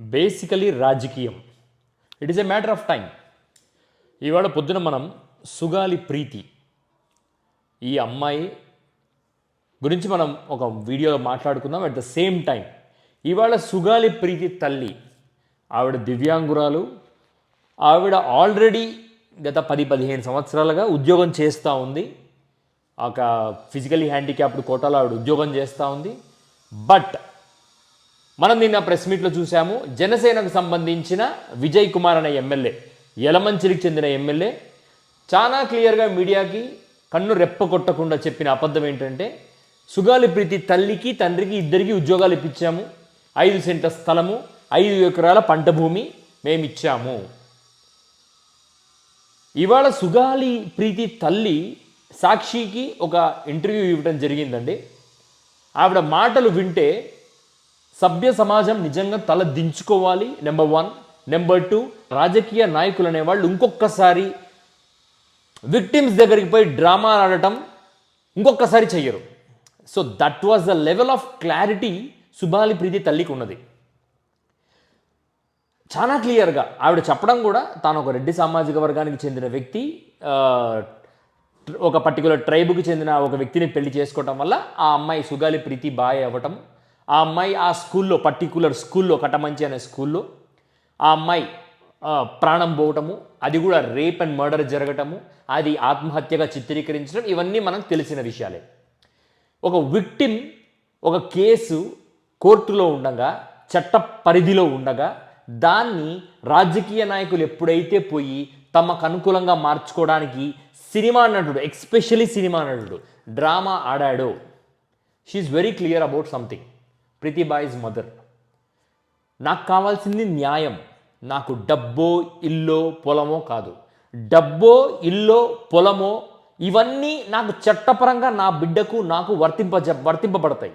Basically రాజకీయం. It is a matter of time ఇవాళ పొద్దున మనం సుగాలి ప్రీతి. ఈ అమ్మాయి గురించి మనం ఒక వీడియోలో మాట్లాడుకుందాం. అట్ ద సేమ్ టైం ఇవాళ సుగాలి ప్రీతి తల్లి ఆవిడ దివ్యాంగురాలు ఆవిడ ఆల్రెడీ గత పది పదిహేను సంవత్సరాలుగా ఉద్యోగం చేస్తూ ఉంది. ఒక ఫిజికలీ హ్యాండిక్యాప్డ్ కోటాలో ఆవిడ ఉద్యోగం చేస్తూ ఉంది. బట్ మనం నిన్న ప్రెస్ మీట్లో చూసాము జనసేనకు సంబంధించిన విజయ్ కుమార్ అనే ఎమ్మెల్యే యలమంచిలికి చెందిన ఎమ్మెల్యే చాలా క్లియర్గా మీడియాకి కన్ను రెప్ప కొట్టకుండా చెప్పిన అబద్ధం ఏంటంటే సుగాలి ప్రీతి తల్లికి తండ్రికి ఇద్దరికి ఉద్యోగాలు ఇప్పించాము. ఐదు సెంట్ల స్థలము ఐదు ఎకరాల పంట భూమి మేము ఇచ్చాము ఇవాళ సుగాలి ప్రీతి తల్లి సాక్షికి ఒక ఇంటర్వ్యూ ఇవ్వడం జరిగిందండి. ఆవిడ మాటలు వింటే సభ్య సమాజం నిజంగా తల దించుకోవాలి నెంబర్ వన్ నెంబర్ టూ రాజకీయ నాయకులు అనేవాళ్ళు ఇంకొకసారి విక్టిమ్స్ దగ్గరికి పోయి డ్రామా ఆడటం ఇంకొకసారి చెయ్యరు. So that was the level of clarity సుబాలి Preethi తల్లికి ఉన్నది. చాలా క్లియర్గా ఆవిడ చెప్పడం కూడా తాను ఒక రెడ్డి సామాజిక వర్గానికి చెందిన వ్యక్తి ఒక పర్టికులర్ ట్రైబ్కి చెందిన ఒక వ్యక్తిని పెళ్ళి చేసుకోవటం వల్ల ఆ అమ్మాయి సుగాలి ప్రీతి బాయ్ అవ్వటం ఆ అమ్మాయి ఆ స్కూల్లో పర్టికులర్ స్కూల్లో కటమంచి అనే స్కూల్లో ఆ అమ్మాయి ప్రాణం పోవటము అది కూడా రేప్ అండ్ మర్డర్ జరగటము అది ఆత్మహత్యగా చిత్రీకరించడం ఇవన్నీ మనకు తెలిసిన విషయాలే. ఒక విక్టిమ్ ఒక కేసు కోర్టులో ఉండగా చట్ట పరిధిలో ఉండగా దాన్ని రాజకీయ నాయకులు ఎప్పుడైతే పోయి తమకు అనుకూలంగా మార్చుకోవడానికి సినిమా నటుడు ఎక్స్పెషలీ సినిమా నటుడు drama ఆడాడో she's very clear about something ప్రీతిబాయిస్ mother. నాకు కావాల్సింది న్యాయం. నాకు డబ్బో ఇల్లో పొలమో కాదు. డబ్బో ఇల్లో పొలమో ఇవన్నీ నాకు చట్టపరంగా నా బిడ్డకు నాకు వర్తింప వర్తింపబడతాయి.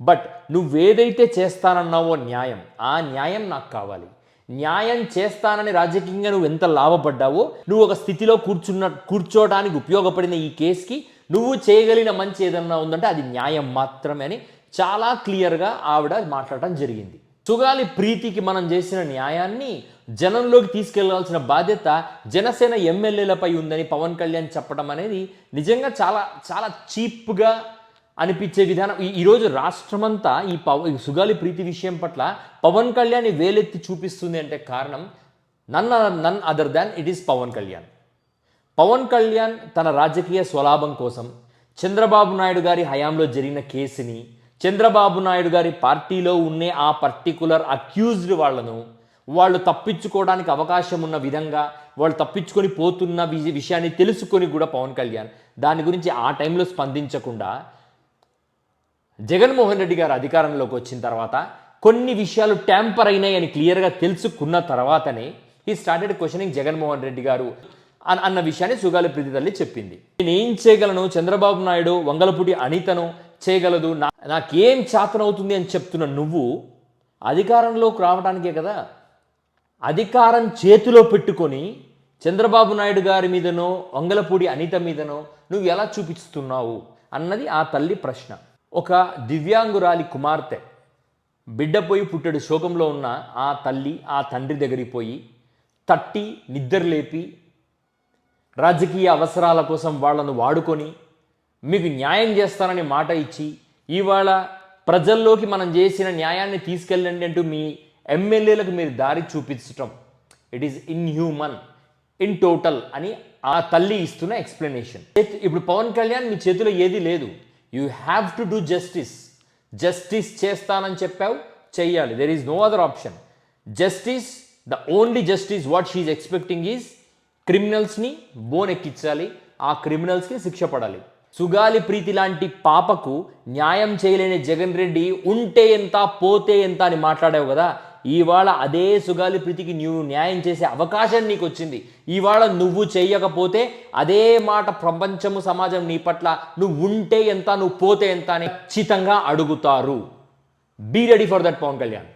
బట్ నువ్వేదైతే చేస్తానన్నావో న్యాయం ఆ న్యాయం నాకు కావాలి. న్యాయం చేస్తానని రాజకీయంగా నువ్వు ఎంత లాభపడ్డావో నువ్వు ఒక స్థితిలో కూర్చున్న కూర్చోవడానికి ఉపయోగపడిన ఈ కేసుకి నువ్వు చేయగలిగిన మంచి ఏదన్నా ఉందంటే అది న్యాయం మాత్రమే అని చాలా క్లియర్గా ఆవిడ మాట్లాడటం జరిగింది. సుగాలి ప్రీతికి మనం చేసిన న్యాయాన్ని జనంలోకి తీసుకెళ్ళాల్సిన బాధ్యత జనసేన ఎమ్మెల్యేలపై ఉందని పవన్ కళ్యాణ్ చెప్పడం అనేది నిజంగా చాలా చాలా చీప్గా అనిపించే విధానం. ఈ- ఈరోజు రాష్ట్రమంతా ఈ పవ ఈ సుగాలి ప్రీతి విషయం పట్ల పవన్ కళ్యాణ్ వేలెత్తి చూపిస్తుంది అంటే కారణం none none other than it is Pawan Kalyan. Pawan Kalyan తన రాజకీయ స్వలాభం కోసం చంద్రబాబు నాయుడు గారి హయాంలో జరిగిన కేసుని చంద్రబాబు నాయుడు గారి పార్టీలో ఉండే ఆ పర్టికులర్ అక్యూజ్డ్ వాళ్ళను వాళ్ళు తప్పించుకోవడానికి అవకాశం ఉన్న విధంగా వాళ్ళు తప్పించుకొని పోతున్న వి- విషయాన్ని తెలుసుకొని కూడా పవన్ కళ్యాణ్ దాని గురించి ఆ టైంలో స్పందించకుండా జగన్మోహన్ రెడ్డి గారు అధికారంలోకి వచ్చిన తర్వాత కొన్ని విషయాలు ట్యాంపర్ అయినాయి అని క్లియర్గా తెలుసుకున్న తర్వాతనే ఈ స్టార్టెడ్ క్వశ్చనింగ్ జగన్మోహన్ రెడ్డి గారు అన్న అన్న విషయాన్ని సుగాలి ప్రీతి తల్లి చెప్పింది. నేను ఏం చేయగలను? చంద్రబాబు నాయుడు వంగలపూటి అనితను చేయగలదు నా నాకేం చేతనవుతుంది అని చెప్తున్న నువ్వు అధికారంలోకి రావడానికే కదా. అధికారం చేతిలో పెట్టుకొని చంద్రబాబు నాయుడు గారి మీదనో వంగలపూడి అనిత మీదనో నువ్వు ఎలా చూపిస్తున్నావు అన్నది ఆ తల్లి ప్రశ్న. ఒక దివ్యాంగురాలి కుమార్తె బిడ్డ పోయి పుట్టెడు శోకంలో ఉన్న ఆ తల్లి ఆ తండ్రి దగ్గరికి పోయి తట్టి నిద్రలేపి రాజకీయ అవసరాల కోసం వాళ్ళను వాడుకొని మీకు న్యాయం చేస్తానని మాట ఇచ్చి ఇవాళ ప్రజల్లోకి మనం చేసిన న్యాయాన్ని తీసుకెళ్ళండి అంటూ మీ ఎమ్మెల్యేలకు మీరు దారి చూపించటం. It is inhuman in total అని ఆ తల్లి ఇస్తున్న ఎక్స్ప్లెనేషన్ ఇప్పుడు పవన్ కళ్యాణ్ మీ చేతిలో ఏది లేదు. You have to do justice justice చేస్తానని చెప్పావు చెయ్యాలి. There is no other option justice the only justice what she's expecting is క్రిమినల్స్ని బోన్ ఎక్కించాలి ఆ క్రిమినల్స్కి శిక్ష పడాలి. సుగాలి ప్రీతి లాంటి పాపకు న్యాయం చేయలేని జగన్ రెడ్డి ఉంటే ఎంత పోతే ఎంత అని మాట్లాడావు కదా. ఇవాళ అదే సుగాలి ప్రీతికి నువ్వు న్యాయం చేసే అవకాశం నీకు వచ్చింది. ఇవాళ నువ్వు చేయకపోతే అదే మాట ప్రపంచము సమాజం నీ పట్ల నువ్వు ఉంటే ఎంత నువ్వు పోతే ఎంత అని ఖచ్చితంగా అడుగుతారు. Be ready for that Pawan Kalyan